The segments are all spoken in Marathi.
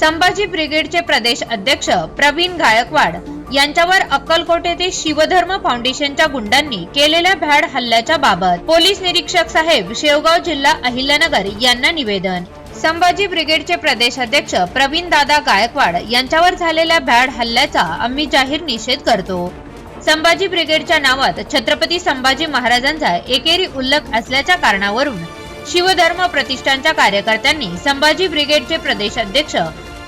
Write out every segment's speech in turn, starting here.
संभाजी ब्रिगेडचे प्रदेश अध्यक्ष प्रवीण गायकवाड यांच्यावर अक्कलकोट येथे शिवधर्म फाउंडेशनच्या गुंडांनी केलेल्या भ्याड हल्ल्याच्या बाबत पोलीस निरीक्षक साहेब शेवगाव जिल्हा अहिल्यानगर यांना निवेदन. संभाजी ब्रिगेडचे प्रदेश अध्यक्ष प्रवीण दादा गायकवाड यांच्यावर झालेल्या भ्याड हल्ल्याचा आम्ही जाहीर निषेध करतो. संभाजी ब्रिगेडच्या नावात छत्रपती संभाजी महाराजांचा एकेरी उल्लेख असल्याच्या कारणावरून शिवधर्म प्रतिष्ठानच्या कार्यकर्त्यांनी संभाजी ब्रिगेडचे प्रदेश अध्यक्ष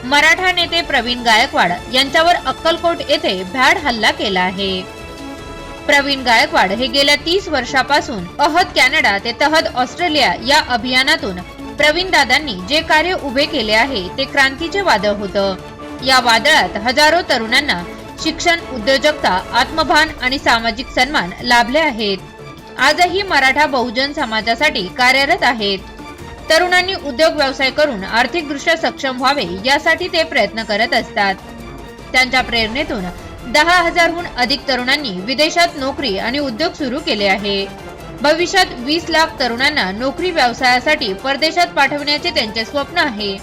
मराठा नेते प्रवीण गायकवाड यांच्यावर अक्कलकोट येथे भ्याड हल्ला केला आहे. प्रवीण गायकवाड हे गेल्या तीस वर्षापासून अहद कॅनडा ते तहद ऑस्ट्रेलिया या अभियानातून प्रवीण दादांनी जे कार्य उभे केले आहे ते क्रांतीचे वादळ होतं. या वादळात हजारो तरुणांना शिक्षण उद्योजकता आत्मभान आणि सामाजिक सन्मान लाभले आहेत. आजही मराठा बहुजन समाजासाठी कार्यरत आहेत. तरुणांनी उद्योग व्यवसाय करून आर्थिकदृष्ट्या सक्षम व्हावे यासाठी ते प्रयत्न करत असतात. त्यांच्या प्रेरणेतून दहा हजारहून अधिक तरुणांनी विदेशात नोकरी आणि उद्योग सुरू केले आहे. भविष्यात वीस लाख तरुणांना नोकरी व्यवसायासाठी परदेशात पाठवण्याचे त्यांचे स्वप्न आहे.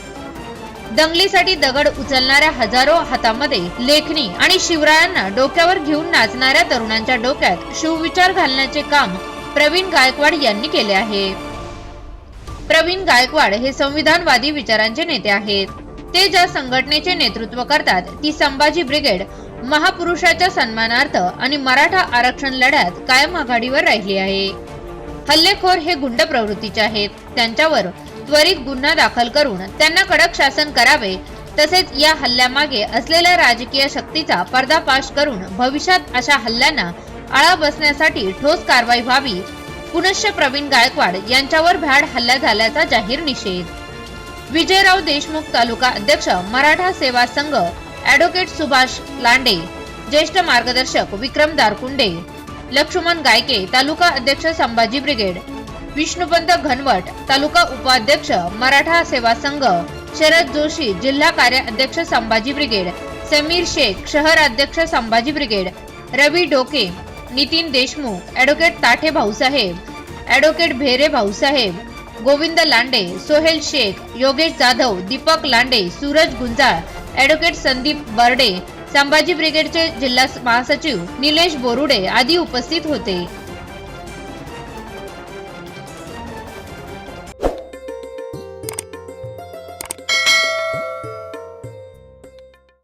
दंगलीसाठी दगड उचलणाऱ्या हजारो हातामध्ये लेखणी आणि शिवरायांना डोक्यावर घेऊन नाचणाऱ्या तरुणांच्या डोक्यात शिवविचार घालण्याचे काम प्रवीण गायकवाड यांनी केले आहे. प्रवीण गायकवाड हे संविधानवादी विचारांचे नेते आहेत. ते ज्या संघटनेचे नेतृत्व करतात ती संभाजी ब्रिगेड महापुरुषाच्या सन्मानार्थ आणि मराठा आरक्षण लढ्यात कायम आघाडीवर राहिली आहे. हल्लेखोर हे गुंड प्रवृत्तीचे आहेत. त्यांच्यावर त्वरित गुन्हा दाखल करून त्यांना कडक शासन करावे तसेच या हल्ल्यामागे असलेल्या राजकीय शक्तीचा पर्दाफाश करून भविष्यात अशा हल्ल्यांना आळा बसण्यासाठी ठोस कारवाई व्हावी पुनश्च प्रवीण गायकवाड यांच्यावर भ्याड हल्ला झाल्याचा जाहीर निषेध. विजयराव देशमुख तालुका अध्यक्ष मराठा सेवा संघ ऍडव्होकेट सुभाष लांडे ज्येष्ठ मार्गदर्शक विक्रम दारकुंडे लक्ष्मण गायके तालुका अध्यक्ष संभाजी ब्रिगेड विष्णुपंत घनवट तालुका उपाध्यक्ष मराठा सेवा संघ शरद जोशी जिल्हा कार्याध्यक्ष संभाजी ब्रिगेड समीर शेख शहर अध्यक्ष Sambhaji brigade Ravi Doke Nitin Deshmukh advocate Tathe Bhausaheb advocate Bhere Bhausaheb Govind Lande Sohail Shaikh Yogesh Jadhav Deepak Lande Suraj Gunjal advocate Sandeep Barde Sambhaji ब्रिगेडचे जिल्हा महासचिव निलेश बोरुडे आदी उपस्थित होते.